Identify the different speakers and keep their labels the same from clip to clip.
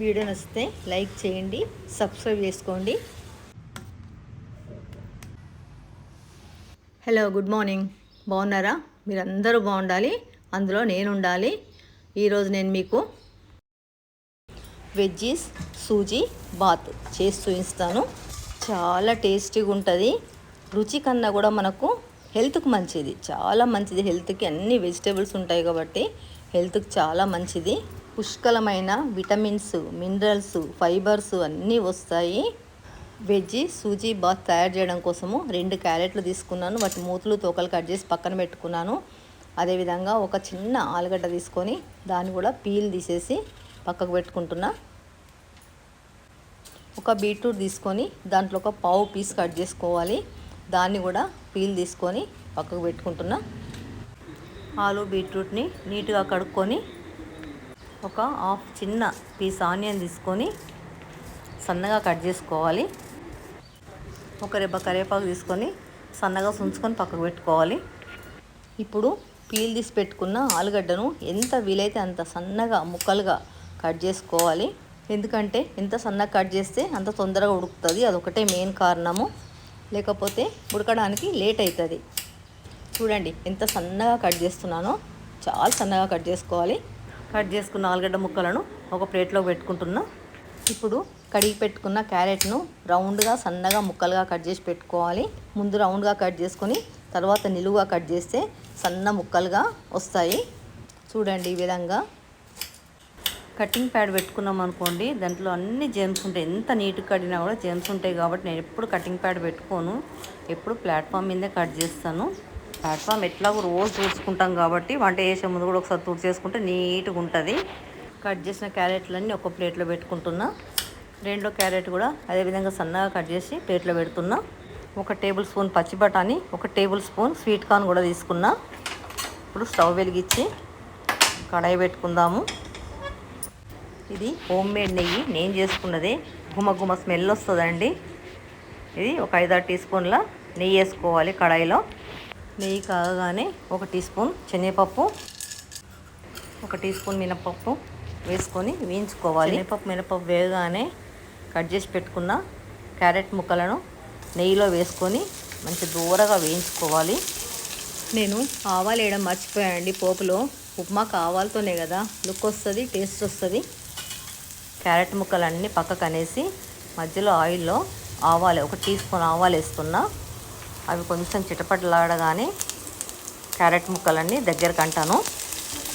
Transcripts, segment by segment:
Speaker 1: Video నచ్చితే like చేయండి subscribe చేసుకోండి. హలో గుడ్ మార్నింగ్ బాగున్నారా? మీరందరూ బాగుండాలి అందులో నేను ఉండాలి ఈరోజు నేను మీకు వెజ్జీస్ సూజీ బాత్ చేసి చూపిస్తాను చాలా టేస్టీగా ఉంటుంది. రుచి కన్నా కూడా మనకు హెల్త్కి మంచిది. చాలా మంచిది. హెల్త్కి అన్ని వెజిటేబుల్స్ ఉంటాయి కాబట్టి హెల్త్కి చాలా మంచిది. పుష్కలమైన విటమిన్స్ మినరల్స్ ఫైబర్స్ అన్నీ వస్తాయి. వెజ్ సూజీ బాత్ తయారు చేయడం కోసము రెండు క్యారెట్లు తీసుకున్నాను. వాటి మూతులు తోకలు కట్ చేసి పక్కన పెట్టుకున్నాను. అదేవిధంగా ఒక చిన్న ఆలుగడ్డ తీసుకొని దాన్ని కూడా పీల్ తీసేసి పక్కకు పెట్టుకుంటున్నా. ఒక బీట్రూట్ తీసుకొని దాంట్లో ఒక పావు పీస్ కట్ చేసుకోవాలి. దాన్ని కూడా పీల్ తీసుకొని పక్కకు పెట్టుకుంటున్నా. ఆలు బీట్రూట్ని నీట్గా కడుక్కొని ఒక హాఫ్ చిన్న పీస్ ఆనియన్ తీసుకొని సన్నగా కట్ చేసుకోవాలి. ఒక రెబ్బ కరివేపాకు తీసుకొని సన్నగా సుంచుకొని పక్కకు పెట్టుకోవాలి. ఇప్పుడు పీల్ తీసి పెట్టుకున్న ఆలుగడ్డను ఎంత వీలైతే అంత సన్నగా ముక్కలుగా కట్ చేసుకోవాలి. ఎందుకంటే ఎంత సన్నగా కట్ చేస్తే అంత తొందరగా ఉడుకుతుంది. అదొకటే మెయిన్ కారణము. లేకపోతే ఉడకడానికి లేట్ అవుతుంది చూడండి ఎంత సన్నగా కట్ చేస్తున్నానో. చాలా సన్నగా కట్ చేసుకోవాలి. కట్ చేసుకున్న ఆలుగడ్డ ముక్కలను ఒక ప్లేట్లో పెట్టుకుంటున్నా. ఇప్పుడు కడిగి పెట్టుకున్న క్యారెట్ను రౌండ్గా సన్నగా ముక్కలుగా కట్ చేసి పెట్టుకోవాలి. ముందు రౌండ్గా కట్ చేసుకొని తర్వాత నిలువుగా కట్ చేస్తే సన్న ముక్కలుగా వస్తాయి. చూడండి ఈ విధంగా. కటింగ్ ప్యాడ్ పెట్టుకున్నాం అనుకోండి దాంట్లో అన్ని జెమ్స్ ఉంటాయి. ఎంత నీట్గా కడినా కూడా జెమ్స్ ఉంటాయి కాబట్టి నేను ఎప్పుడు కటింగ్ ప్యాడ్ పెట్టుకోను. ఎప్పుడు ప్లాట్ఫామ్ మీదే కట్ చేస్తాను. ప్లాట్ఫామ్ ఎట్లాగో రోజు తుడుచుకుంటాం కాబట్టి వంట చేసే ముందు కూడా ఒకసారి తుడిచేసుకుంటే నీట్గా ఉంటుంది. కట్ చేసిన క్యారెట్లన్నీ ఒక ప్లేట్లో పెట్టుకుంటున్నా. రెండో క్యారెట్ కూడా అదేవిధంగా సన్నగా కట్ చేసి ప్లేట్లో పెడుతున్నా. ఒక టేబుల్ స్పూన్ పచ్చి బఠానీ ఒక టేబుల్ స్పూన్ స్వీట్ కార్న్ కూడా తీసుకున్నా. ఇప్పుడు స్టవ్ వెలిగించి కడాయి పెట్టుకుందాము. ఇది హోమ్ మేడ్ నెయ్యి. నేను చేసుకున్నదే గుమగుమ స్మెల్ వస్తుందండి. ఇది ఒక ఐదారు టీ స్పూన్ల నెయ్యి వేసుకోవాలి కడాయిలో. నెయ్యి కాగానే ఒక టీ స్పూన్ శనగపప్పు ఒక టీ స్పూన్ మినపప్పు వేసుకొని వేయించుకోవాలి. మినపప్పు మినపప్పు వేయగానే కట్ చేసి పెట్టుకున్న క్యారెట్ ముక్కలను నెయ్యిలో వేసుకొని మంచి దూరగా వేయించుకోవాలి. నేను ఆవాలు వేయడం మర్చిపోయానండి పోపులో ఉప్మాకు ఆవాలతోనే కదా. లుక్ వస్తుంది టేస్ట్ వస్తుంది. క్యారెట్ ముక్కలన్నీ పక్కకు అనేసి మధ్యలో ఆయిల్లో ఆవాలు ఒక టీ స్పూన్ ఆవాలు వేస్తున్నా అవి కొంచెం చిటపటలాడగానే క్యారెట్ ముక్కలన్నీ దగ్గరకు అంటాను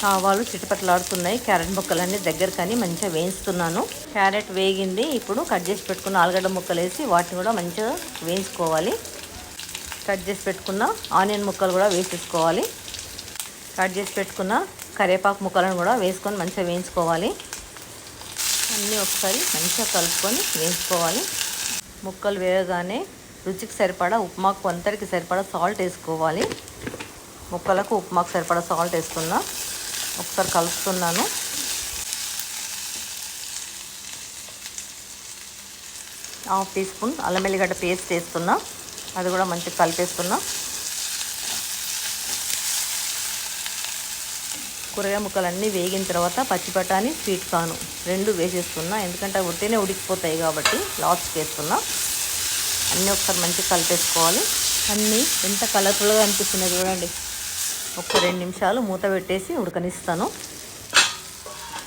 Speaker 1: ఆవాలు చిటపటలాడుతున్నాయి క్యారెట్ ముక్కలన్నీ దగ్గరకని మంచిగా వేయిస్తున్నాను. క్యారెట్ వేగింది ఇప్పుడు కట్ చేసి పెట్టుకున్న ఆలుగడ్డ ముక్కలు వేసి వాటిని కూడా మంచిగా వేయించుకోవాలి. కట్ చేసి పెట్టుకున్న ఆనియన్ ముక్కలు కూడా వేసేసుకోవాలి. కట్ చేసి పెట్టుకున్న కరివేపాకు ముక్కలను కూడా వేసుకొని మంచిగా వేయించుకోవాలి. అన్నీ ఒకసారి మంచిగా కలుపుకొని వేయించుకోవాలి. ముక్కలు వేయగానే రుచికి సరిపడా ఉప్మాకు అంతటికి సరిపడా సాల్ట్ వేసుకోవాలి. ముక్కలకు ఉప్మాకు సరిపడా సాల్ట్ వేస్తున్నా ఒకసారి కలుపుతున్నాను. హాఫ్ టీ స్పూన్ అల్లం వెల్లిగడ్డ పేస్ట్ వేస్తున్నా అది కూడా మంచిగా కలిపేస్తున్నా కూరగాయ ముక్కలన్నీ వేగిన తర్వాత పచ్చి బఠానీ స్వీట్ కాను రెండు వేసేస్తున్నా ఎందుకంటే ఉడితేనే ఉడికిపోతాయి కాబట్టి లాస్ట్ వేస్తున్నా అన్నీ ఒకసారి మంచిగా కలిపేసుకోవాలి. అన్నీ ఎంత కలర్ఫుల్గా అనిపిస్తున్నాయి చూడండి. ఒక రెండు నిమిషాలు మూత పెట్టేసి ఉడకనిస్తాను.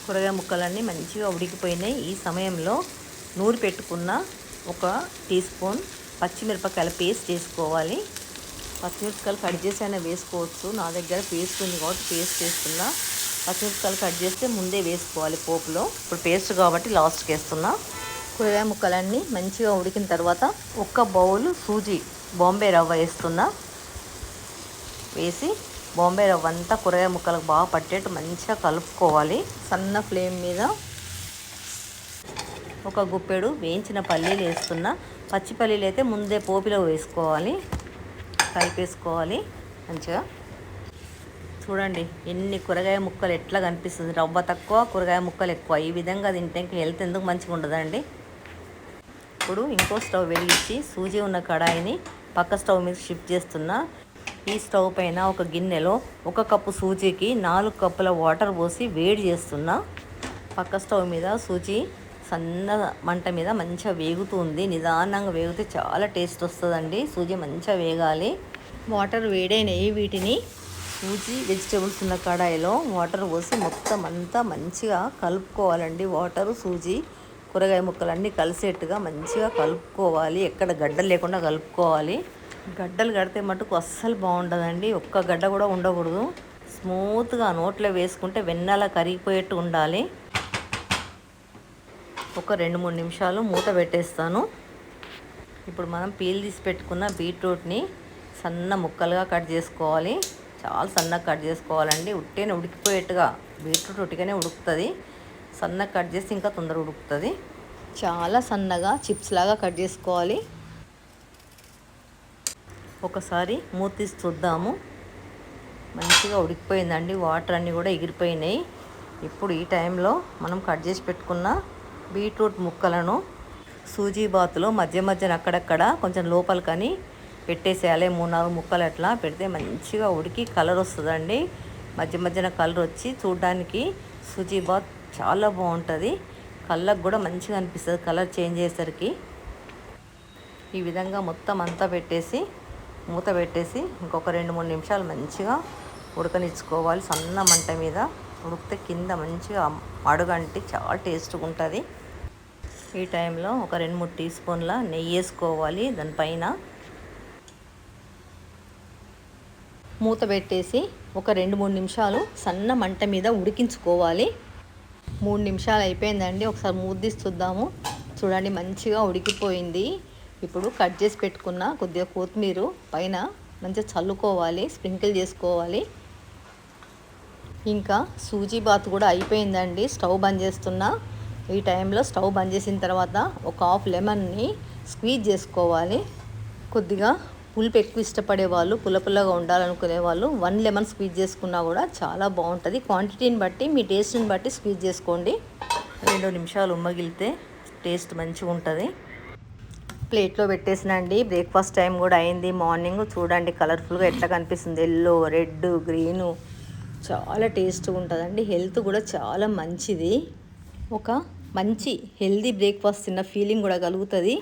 Speaker 1: కూరగాయ ముక్కలన్నీ మంచిగా ఉడికిపోయినాయి. ఈ సమయంలో నూరి పెట్టుకున్న ఒక టీ స్పూన్ పచ్చిమిరపకాయల పేస్ట్ వేసుకోవాలి. పచ్చిమిరపకాయలు కట్ చేసి అయినా వేసుకోవచ్చు. నా దగ్గర పేస్ట్ ఉంది కాబట్టి పేస్ట్ వేస్తున్నా పచ్చిమిరపకాయలు కట్ చేస్తే ముందే వేసుకోవాలి పోపులో. ఇప్పుడు పేస్ట్ కాబట్టి లాస్ట్కి వేస్తున్నా. కూరగాయ ముక్కలన్నీ మంచిగా ఉడికిన తర్వాత ఒక్క బౌల్ సూజీ బాంబే రవ్వ వేస్తున్నా. వేసి బాంబే రవ్వ అంతా కూరగాయ ముక్కలకు బాగా పట్టేట్టు మంచిగా కలుపుకోవాలి. సన్న ఫ్లేమ్ మీద ఒక గుప్పెడు వేయించిన పల్లీలు వేస్తున్నా. పచ్చి పల్లీలు అయితే ముందే పోపిలో వేసుకోవాలి. కలిపేసుకోవాలి మంచిగా చూడండి ఎన్ని కూరగాయ ముక్కలు ఎట్లా కనిపిస్తుంది. రవ్వ తక్కువ కూరగాయ ముక్కలు ఎక్కువ. ఈ విధంగా తింటే ఇంకా హెల్త్ ఎందుకు మంచిగా ఉండదండి? ఇప్పుడు ఇంకో స్టవ్ వెలిగించి సూజీ ఉన్న కడాయిని పక్క స్టవ్ మీద షిఫ్ట్ చేస్తున్నా. ఈ స్టవ్ పైన ఒక గిన్నెలో ఒక కప్పు సూజీకి నాలుగు కప్పుల వాటర్ పోసి వేడి చేస్తున్నా. పక్క స్టవ్ మీద సూజీ సన్న మంట మీద మంచిగా వేగుతుంది. నిదానంగా వేగితే చాలా టేస్ట్ వస్తుందండి. సూజీ మంచిగా వేగాలి. వాటర్ వేడైనవి వీటిని. సూజీ వెజిటేబుల్స్ ఉన్న కడాయిలో వాటర్ పోసి మొత్తం అంతా మంచిగా కలుపుకోవాలండి. వాటర్ సూజీ కూరగాయ ముక్కలు అన్నీ కలిసేట్టుగా మంచిగా కలుపుకోవాలి. ఎక్కడ గడ్డలు లేకుండా కలుపుకోవాలి. గడ్డలు కడితే మటుకు అస్సలు బాగుండదండి. ఒక్క గడ్డ కూడా ఉండకూడదు. స్మూత్గా నోట్లో వేసుకుంటే వెన్నెల కరిగిపోయేట్టు ఉండాలి. ఒక రెండు మూడు నిమిషాలు మూత పెట్టేస్తాను. ఇప్పుడు మనం పీల్ తీసి పెట్టుకున్న బీట్రూట్ని సన్న ముక్కలుగా కట్ చేసుకోవాలి. చాలా సన్నగా కట్ చేసుకోవాలండి. ఉట్టేనే ఉడికిపోయేట్టుగా బీట్రూట్ ఉట్టిగానే ఉడుకుతుంది. సన్నగా కట్ చేస్తే ఇంకా తొందరగా ఉడుకుతుంది. చాలా సన్నగా చిప్స్ లాగా కట్ చేసుకోవాలి. ఒకసారి మూత తీసి చూద్దాము. మంచిగా ఉడికిపోయిందండి. వాటర్ అన్నీ కూడా ఎగిరిపోయినాయి. ఇప్పుడు ఈ టైంలో మనం కట్ చేసి పెట్టుకున్న బీట్రూట్ ముక్కలను సూజీ బాతులో మధ్య మధ్యన అక్కడక్కడ కొంచెం లోపలికని పెట్టేసేయాలి. మూడు నాలుగు ముక్కలు అట్లా పెడితే మంచిగా ఉడికి కలర్ వస్తుందండి. మధ్య మధ్యన కలర్ వచ్చి చూడడానికి సూజీ బాత్ చాలా బాగుంటుంది. కళ్ళకు కూడా మంచిగా అనిపిస్తుంది. కలర్ చేంజ్ అయ్యేసరికి ఈ విధంగా మొత్తం అంతా పెట్టేసి మూత పెట్టేసి ఇంకొక రెండు మూడు నిమిషాలు మంచిగా ఉడకనిచ్చుకోవాలి. సన్న మంట మీద ఉడికితే కింద మంచిగా అడుగంటి చాలా టేస్ట్గా ఉంటుంది ఈ టైంలో ఒక రెండు మూడు టీ స్పూన్ల నెయ్యి వేసుకోవాలి దానిపైన. మూత పెట్టేసి ఒక రెండు మూడు నిమిషాలు సన్న మంట మీద ఉడికించుకోవాలి. మూడు నిమిషాలు అయిపోయిందండి. ఒకసారి మూత చూద్దాము. చూడండి మంచిగా ఉడికిపోయింది. ఇప్పుడు కట్ చేసి పెట్టుకున్న కొద్దిగా కొత్తిమీర పైన మంచిగా చల్లుకోవాలి స్ప్రింకిల్ చేసుకోవాలి. ఇంకా సూజీ బాత్ కూడా అయిపోయిందండి. స్టవ్ బంద్ చేస్తున్నా. ఈ టైంలో స్టవ్ బంద్ చేసిన తర్వాత ఒక హాఫ్ లెమన్ని స్క్వీజ్ చేసుకోవాలి. కొద్దిగా పులుపు ఎక్కువ ఇష్టపడే వాళ్ళు పుల్ల పుల్లగా ఉండాలనుకునే వాళ్ళు వన్ లెమన్ స్క్వీజ్ చేసుకున్నా కూడా చాలా బాగుంటుంది. క్వాంటిటీని బట్టి మీ టేస్ట్ని బట్టి స్క్వీజ్ చేసుకోండి. రెండు నిమిషాలు ఉమ్మగిలితే టేస్ట్ మంచిగా ఉంటుంది. ప్లేట్లో పెట్టేసినండి. బ్రేక్ఫాస్ట్ టైం కూడా అయింది. మార్నింగ్ చూడండి కలర్ఫుల్గా ఎట్లా కనిపిస్తుంది. ఎల్లో రెడ్ గ్రీను చాలా టేస్ట్గా ఉంటుందండి. హెల్త్ కూడా చాలా మంచిది. ఒక మంచి హెల్దీ బ్రేక్ఫాస్ట్ తిన్న ఫీలింగ్ కూడా కలుగుతుంది.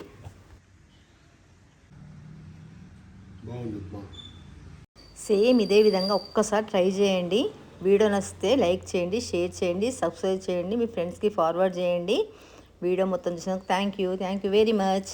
Speaker 1: సేమ్ ఇదే విధంగా ఒక్కసారి ట్రై చేయండి. వీడియో నచ్చితే లైక్ చేయండి షేర్ చేయండి సబ్స్క్రైబ్ చేయండి మీ ఫ్రెండ్స్కి ఫార్వర్డ్ చేయండి. వీడియో మొత్తం చూసినందుకు thank you. Thank you very much.